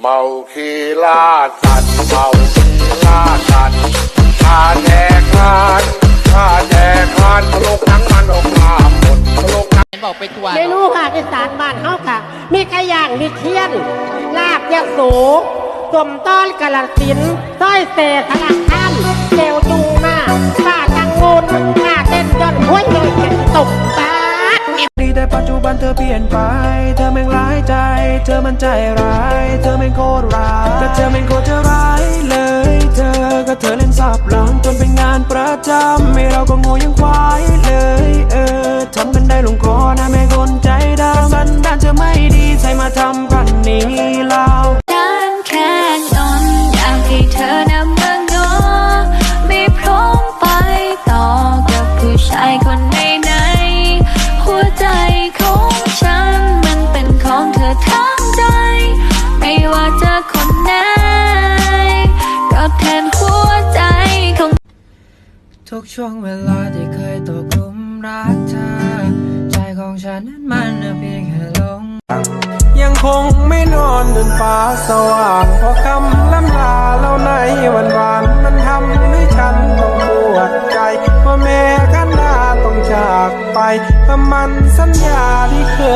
เมาคีล่าสัตว์เมาคีล่าสัตว์ข้าแจกทานข้าแจกทานตลกหนังมันออกมาหมดตลกหนังบอกไปตัวเมนูภาคอีสานบ้านเฮาค่ะ มีไก่ย่างมีเทียน ลาบยะโสสมต้อนกะละสินธุ์ต้อยเศษสลักข้ามเจวจูมาป้าตังงูนป้าเต้นย่อนห้วยเลยเก็บตกตาดีแต่ปัจจุบันเธอเปลี่ยนไป เธอแม่งร้ายใจ เธอมันใจร้าย เธอไม่ควรจะร้ายเลย เธอก็เธอเล่นสับหลังจนเป็นงานประจำไม่เราก็โง่ยัง ทุกช่วงเวลาที่เคยตกกลุมรักเธอ ใจของฉันนั้นมันเพียงแค่ลง ยังคงไม่นอนจนฟ้าสว่างเพราะคำล้ำลาเล่าในวันวานมันทำให้ฉันต้องปวดใจว่าแม่ข้น้าต้องจากไปเพราะมันสัญญาที่เคย